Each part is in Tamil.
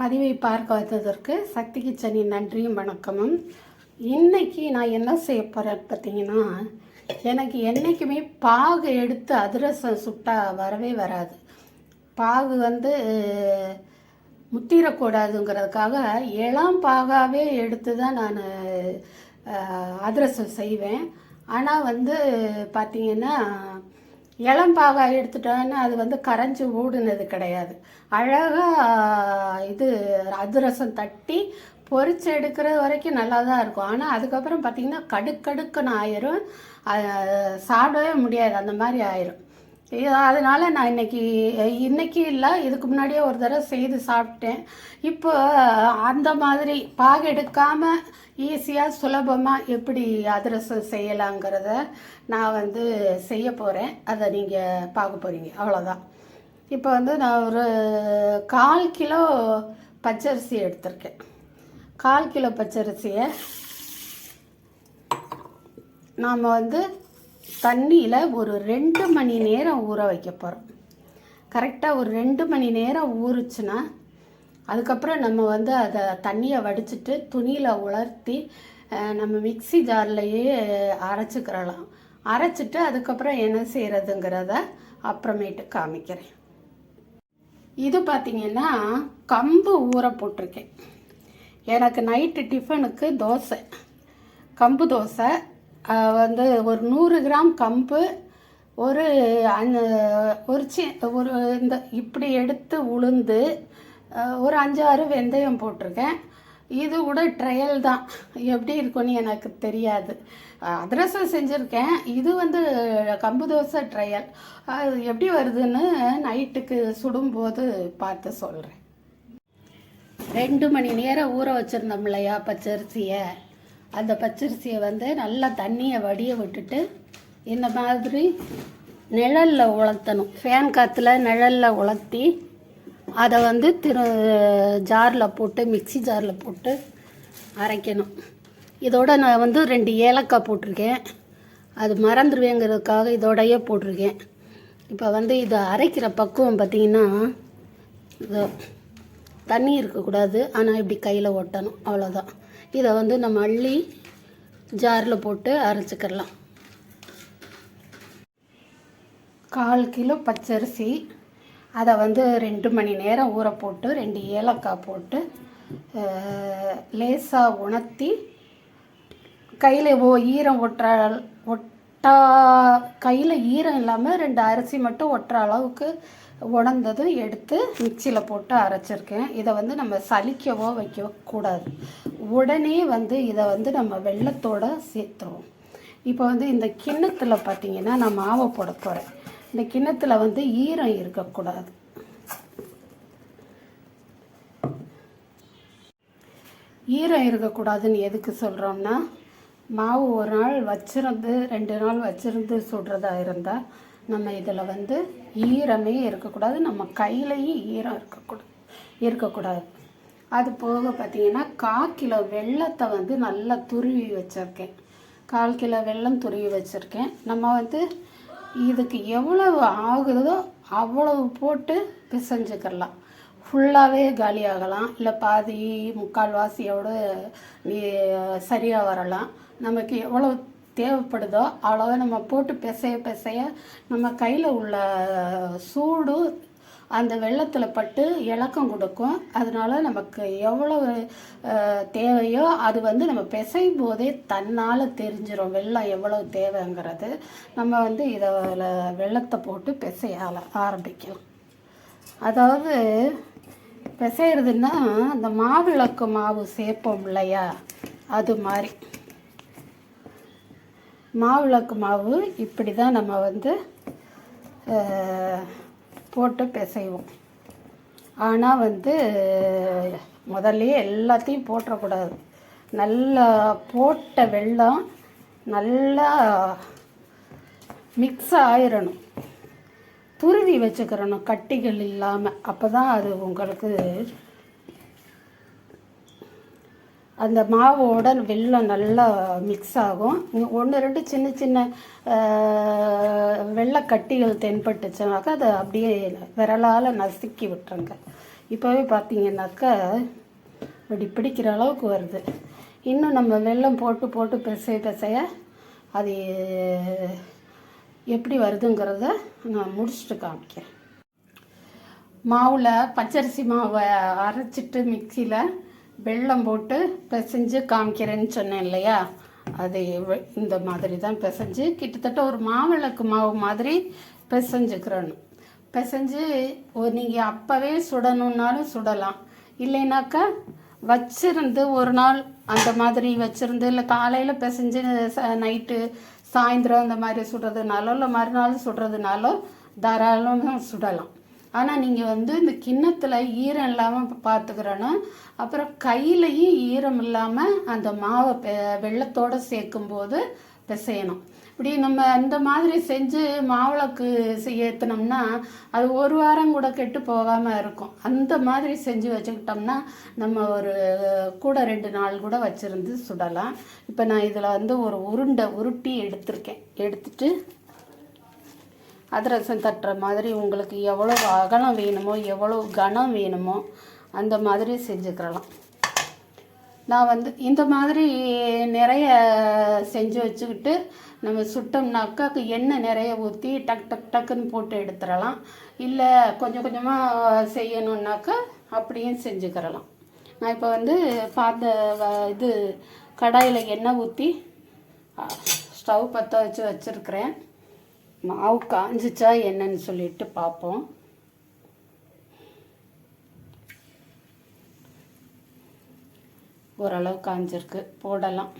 பதிவை பார்க்க வந்ததற்கு சக்தி கிச்சனின் நன்றியும் வணக்கமும். இன்றைக்கி நான் என்ன செய்ய போகிறேன் பார்த்தீங்கன்னா எனக்கு என்றைக்குமே பாகு எடுத்து அதிரசம் சுட்டா வரவே வராது. பாகு வந்து முத்திரக்கூடாதுங்கிறதுக்காக இளம் பாகாவே எடுத்து தான் நான் அதிரசம் செய்வேன். ஆனால் வந்து பார்த்தீங்கன்னா இளம்பாகாய் எடுத்துட்டோன்னா அது வந்து கரைஞ்சி ஊடுனது கிடையாது. அழகாக இது அதிரசம் தட்டி பொறிச்சு எடுக்கிறது வரைக்கும் நல்லா தான் இருக்கும். ஆனால் அதுக்கப்புறம் பார்த்திங்கன்னா கடுக்கடுக்குன்னு ஆயிரும். சாப்பிடவே முடியாது. அந்த மாதிரி ஆயிரும். அதனால் நான் இன்னைக்கு இன்றைக்கி இல்லை இதுக்கு முன்னாடியே ஒரு தடவை செய்து சாப்பிட்டேன். இப்போ அந்த மாதிரி பாகு எடுக்காமல் ஈஸியாக சுலபமாக எப்படி அதிரசம் செய்யலாங்கிறத நான் வந்து செய்ய போகிறேன் அதை நீங்கள் பார்க்க போகிறீங்க அவ்வளோதான் இப்போ வந்து நான் ஒரு கால் கிலோ பச்சரிசி எடுத்திருக்கேன். கால் கிலோ பச்சரிசியை நாம் வந்து தண்ணியில் ஒரு ரெண்டு மணி நேரம் ஊற வைக்க போகிறோம் கரெக்டாக ஒரு ரெண்டு மணி நேரம் ஊறுச்சுன்னா அதுக்கப்புறம் நம்ம வந்து அதை தண்ணியை வடிச்சிட்டு துணியில் உலர்த்தி நம்ம மிக்ஸி ஜார்லேயே அரைச்சிக்கிறலாம். அரைச்சிட்டு அதுக்கப்புறம் என்ன செய்கிறதுங்கிறத அப்புறமேட்டு காமிக்கிறேன். இது பார்த்தீங்கன்னா கம்பு ஊற போட்டிருக்கேன். எனக்கு நைட்டு டிஃபனுக்கு தோசை. கம்பு தோசை வந்து ஒரு நூறு கிராம் கம்பு ஒரு அஞ்சு ஒரு சி ஒரு இந்த இப்படி எடுத்து உளுந்து ஒரு அஞ்சாறு வெந்தயம் போட்டிருக்கேன். இது கூட ட்ரையல் தான். எப்படி இருக்கும்னு எனக்கு தெரியாது. அதிரசம் செஞ்சுருக்கேன். இது வந்து கம்பு தோசை ட்ரையல். அது எப்படி வருதுன்னு நைட்டுக்கு சுடும்போது பார்த்து சொல்கிறேன் ரெண்டு மணி நேரம் ஊற வச்சுருந்தோம் இல்லையா பச்சரிசியை அந்த பச்சரிசியை வந்து நல்லா தண்ணியை வடிய விட்டுட்டு இந்த மாதிரி நிழலில் உலர்த்தணும். ஃபேன் காற்றுல நிழலில் உலர்த்தி அதை வந்து திரு ஜாரில் போட்டு மிக்ஸி ஜாரில் போட்டு அரைக்கணும். இதோட நான் வந்து ரெண்டு ஏலக்காய் போட்டிருக்கேன். அது மறந்துடுவேங்கிறதுக்காக இதோடையே போட்டிருக்கேன். இப்போ வந்து இதை அரைக்கிற பக்குவம் பார்த்திங்கன்னா இதோ தண்ணி இருக்கக்கூடாது. ஆனால் இப்படி கையில் ஒட்டணும். அவ்வளோதான் இதை வந்து நம்ம அள்ளி ஜாரில் போட்டு அரைச்சிக்கிடலாம். கால் கிலோ பச்சரிசி அதை வந்து ரெண்டு மணி நேரம் ஊற போட்டு ரெண்டு ஏலக்காய் போட்டு லேசாக உணர்த்தி கையில் ஓ ஈரம் ஒட்டுற ஒட்டா கையில் ஈரம் இல்லாமல் ரெண்டு அரிசி மட்டும் ஒட்டுற அளவுக்கு உணர்ந்ததும் எடுத்து மிக்சியில் போட்டு அரைச்சிருக்கேன். இதை வந்து நம்ம சலிக்கவோ வைக்கக்கூடாது உடனே வந்து இதை வந்து நம்ம வெள்ளத்தோடு சேர்த்துருவோம். இப்போ வந்து இந்த கிண்ணத்தில் பார்த்திங்கன்னா நான் மாவை போட போகிறேன் இந்த கிண்ணத்தில் வந்து ஈரம் இருக்கக்கூடாது. ஈரம் இருக்கக்கூடாதுன்னு எதுக்கு சொல்கிறோம்னா மாவு ஒரு நாள் வச்சிருந்து ரெண்டு நாள் வச்சிருந்து சுடுறதா இருந்தால் நம்ம இதில் வந்து ஈரமே இருக்கக்கூடாது. நம்ம கையிலையும் ஈரம் இருக்கக்கூடாது இருக்கக்கூடாது. அது போக பார்த்தீங்கன்னா கால் கிலோ வெள்ளத்தை வந்து நல்லா துருவி வச்சுருக்கேன். கால் கிலோ வெல்லம் துருவி வச்சுருக்கேன். நம்ம வந்து இதுக்கு எவ்வளவு ஆகுதோ அவ்வளவு போட்டு பிசைஞ்சுக்கிடலாம். ஃபுல்லாகவே காலியாகலாம் இல்லை பாதி முக்கால்வாசியோடு நீ சரியாக வரலாம். நமக்கு எவ்வளோ தேவைப்படுதோ அவ்வளோவா நம்ம போட்டு பிசைய பிசைய நம்ம கையில் உள்ள சூடு அந்த வெள்ளத்தில் பட்டு இலக்கம் கொடுக்கும். அதனால நமக்கு எவ்வளவு தேவையோ அது வந்து நம்ம பிசையும் போதே தன்னால் தெரிஞ்சிடும் வெள்ளம் எவ்வளவு தேவைங்கிறது. நம்ம வந்து இதில் வெள்ளத்தை போட்டு பிசைய ஆரம்பிக்கலாம். அதாவது பிசைறதுன்னா அந்த மாவிளக்கு மாவு சேர்ப்போம் இல்லையா? அது மாதிரி. மாவிளக்கு மாவு இப்படி தான் நம்ம வந்து போட்டு பிசைவோம். ஆனால் வந்து முதல்ல எல்லாத்தையும் போட்டுறக்கூடாது நல்லா போட்ட வெள்ளம் நல்லா மிக்ஸ் ஆயிடணும் துருவி வச்சுக்கிறணும் கட்டிகள் இல்லாமல் அப்போ தான் அது உங்களுக்கு அந்த மாவோட வெள்ளம் நல்லா மிக்ஸ் ஆகும். ஒன்று ரெண்டு சின்ன சின்ன வெள்ளை கட்டிகள் தென்பட்டுச்சுனாக்கா அதை அப்படியே விரலால் நசுக்கி விட்டுருங்க. இப்போவே பார்த்தீங்கன்னாக்கா இப்படி பிடிக்கிற அளவுக்கு வருது. இன்னும் நம்ம வெல்லம் போட்டு போட்டு பிசைய பிசைய அது எப்படி வருதுங்கிறத நான் முடிச்சுட்டு காமிக்கிறேன். மாவில் பச்சரிசி மாவை அரைச்சிட்டு மிக்சியில் வெள்ளம் போட்டு பிசைஞ்சு காமிக்கிறேன்னு சொன்னேன் இல்லையா? அது வெ- இந்த மாதிரி தான் பிசைஞ்சு கிட்டத்தட்ட ஒரு மாவிளக்கு மாவு மாதிரி பிசைஞ்சுக்கிறணும். பிசைஞ்சு ஒரு நீங்கள் அப்போவே சுடணுன்னாலும் சுடலாம். இல்லைனாக்கா வச்சிருந்து ஒரு நாள் அந்த மாதிரி வச்சிருந்து இல்லை காலையில் பிசைஞ்சு ச நைட்டு சாயந்தரம் அந்த மாதிரி சுடுறதுனாலோ இல்லை மறுநாள் சுடுறதுனாலோ தாராளமாக சுடலாம். ஆனால் நீங்கள் வந்து இந்த கிண்ணத்தில் ஈரம் இல்லாமல் பார்த்துக்கிறணும் அப்புறம் கையிலையும் ஈரம் இல்லாமல் அந்த மாவை பெ- சேர்க்கும்போது பிசையணும். இப்படி நம்ம அந்த மாதிரி செஞ்சு மாவிளக்கு ஏற்றினோம்னா அது ஒரு வாரம் கூட கெட்டு போகாமல் இருக்கும். அந்த மாதிரி செஞ்சு வச்சுக்கிட்டோம்னா நம்ம ஒரு கூட ரெண்டு நாள் கூட வச்சுருந்து சுடலாம். இப்போ நான் இதில் வந்து ஒரு உருண்டை உருட்டி எடுத்திருக்கேன். எடுத்துட்டு அதிரசம் தட்டுற மாதிரி உங்களுக்கு எவ்வளோ அகலம் வேணுமோ எவ்வளோ கனம் வேணுமோ அந்த மாதிரி செஞ்சுக்கிறலாம். நான் வந்து இந்த மாதிரி நிறைய செஞ்சு வச்சுக்கிட்டு நம்ம சுட்டோம்னாக்கா எண்ணெய் நிறைய ஊற்றி டக் டக் டக்குன்னு போட்டு எடுத்துடலாம். இல்லை கொஞ்சம் கொஞ்சமாக செய்யணுன்னாக்கா அப்படியும் செஞ்சுக்கிறலாம். நான் இப்போ வந்து பார்த்த வ- இது கடாயில் எண்ணெய் ஊற்றி ஸ்டவ் பற்ற வச்சு வச்சுருக்கிறேன். மாவு காஞ்சிச்சா என்னன்னு சொல்லிட்டு பார்ப்போம் ஓரளவு காஞ்சிருக்கு. போடலாம்.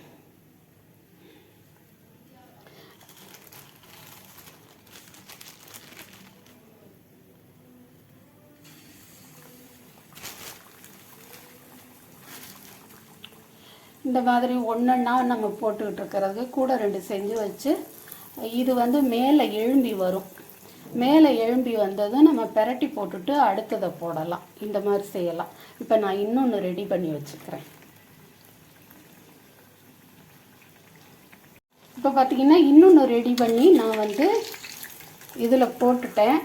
இந்த மாதிரி ஒன்றுன்னா நம்ம போட்டுக்கிட்டு இருக்கிறது கூட ரெண்டு செஞ்சு வச்சு இது வந்து மேலே எழும்பி வரும். மேலே எழும்பி வந்ததும் நம்ம பெரட்டி போட்டுட்டு அடுத்ததை போடலாம். இந்த மாதிரி செய்யலாம். இப்போ நான் இன்னொன்று ரெடி பண்ணி வச்சுக்கிறேன். இப்போ பார்த்தீங்கன்னா இன்னொன்று ரெடி பண்ணி நான் வந்து இதில் போட்டுட்டேன்.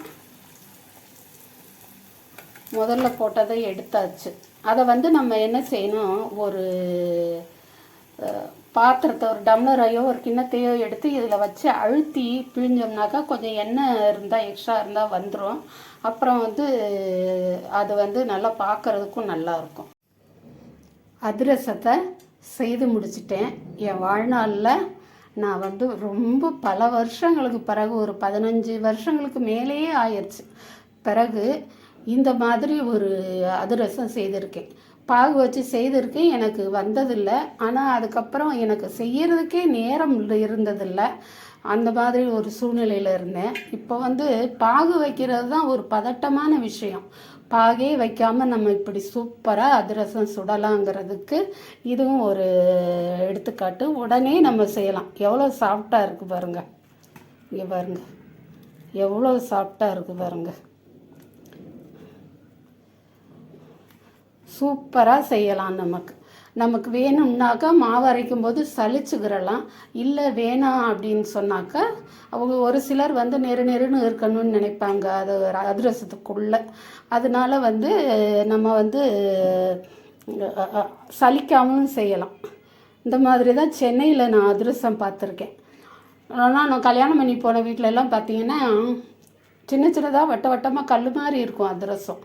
முதல்ல போட்டதை எடுத்தாச்சு. அதை வந்து நம்ம என்ன செய்யணும்? ஒரு பாத்திரத்தை ஒரு டம்ளரையோ ஒரு கிண்ணத்தையோ எடுத்து இதில் வச்சு அழுத்தி பிழிஞ்சோம்னாக்கா கொஞ்சம் எண்ணெய் இருந்தால் எக்ஸ்ட்ரா இருந்தால் வந்துடும் அப்புறம் வந்து அது வந்து நல்லா பார்க்கறதுக்கும் நல்லா இருக்கும். அதிரசத்தை செய்து முடிச்சிட்டேன். என் வாழ்நாளில் நான் வந்து ரொம்ப பல வருஷங்களுக்கு பிறகு ஒரு பதினஞ்சு வருஷங்களுக்கு மேலேயே ஆயிடுச்சு பிறகு இந்த மாதிரி ஒரு அதிரசம் செய்திருக்கேன். பாகு வச்சு செய்திருக்கேன் எனக்கு வந்ததில்லை. ஆனால் அதுக்கப்புறம் எனக்கு செய்யறதுக்கே நேரம் இருந்ததில்லை. அந்த மாதிரி ஒரு சூழ்நிலையில் இருந்தேன். இப்போ வந்து பாகு வைக்கிறது தான் ஒரு பதட்டமான விஷயம். பாகே வைக்காமல் நம்ம இப்படி சூப்பராக அதிரசம் சுடலாங்கிறதுக்கு இதுவும் ஒரு எடுத்துக்காட்டு. உடனே நம்ம செய்யலாம். எவ்வளோ சாஃப்டாக இருக்குது பாருங்க. இங்கே பாருங்க. எவ்வளோ சாஃப்டாக இருக்குது பாருங்க. சூப்பராக செய்யலாம் நமக்கு. நமக்கு வேணும்னாக்கா மாவு அரைக்கும் போது சளிச்சுக்கிறலாம் இல்லை வேணாம் அப்படின்னு சொன்னாக்கா அவங்க ஒரு சிலர் வந்து நெரு நெருன்னு இருக்கணும்னு நினைப்பாங்க. அது ஒரு அதனால் வந்து நம்ம வந்து சலிக்காமலும் செய்யலாம். இந்த மாதிரி தான் சென்னையில் நான் அதிரசம் பார்த்துருக்கேன். ஆனால் நான் கல்யாணம் பண்ணி போன வீட்டிலலாம் பார்த்தீங்கன்னா சின்ன சின்னதாக வட்ட வட்டமாக கல் மாதிரி இருக்கும் அதிரசம்.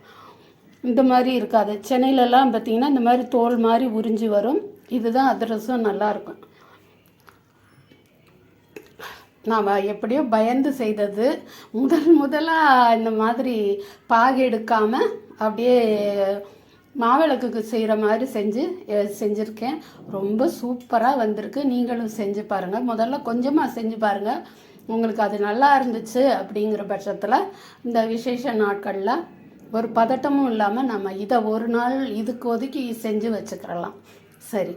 இந்த மாதிரி இருக்காது. சென்னையிலலாம் பார்த்தீங்கன்னா இந்த மாதிரி தோல் மாதிரி உறிஞ்சி வரும். இதுதான் அதிரசம் நல்லா இருக்கும். நாம் எப்படியோ பயந்து செய்தது. முதல் முதலாக இந்த மாதிரி பாகு எடுக்காமல் அப்படியே மாவிளக்குக்கு செய்கிற மாதிரி செஞ்சு செஞ்சுருக்கேன். ரொம்ப சூப்பராக வந்திருக்கு. நீங்களும் செஞ்சு பாருங்கள் முதல்ல கொஞ்சமாக செஞ்சு பாருங்கள் உங்களுக்கு அது நல்லா இருந்துச்சு அப்படிங்கிற பட்சத்தில் இந்த விசேஷ நாட்களில் ஒரு பதட்டமும் இல்லாமல் நம்ம இதை ஒரு நாள் இதுக்கு ஒதுக்கி செஞ்சு வச்சுக்கிறலாம். சரி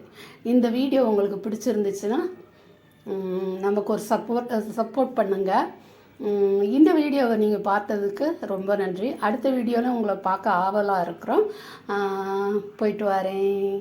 இந்த வீடியோ உங்களுக்கு பிடிச்சிருந்துச்சுன்னா நமக்கு ஒரு சப்போர்ட் சப்போர்ட் பண்ணுங்கள் இந்த வீடியோவை நீங்கள் பார்த்ததுக்கு ரொம்ப நன்றி. அடுத்த வீடியோவில் உங்களை பார்க்க ஆவலாக இருக்கிறோம். போயிட்டு வரேன்.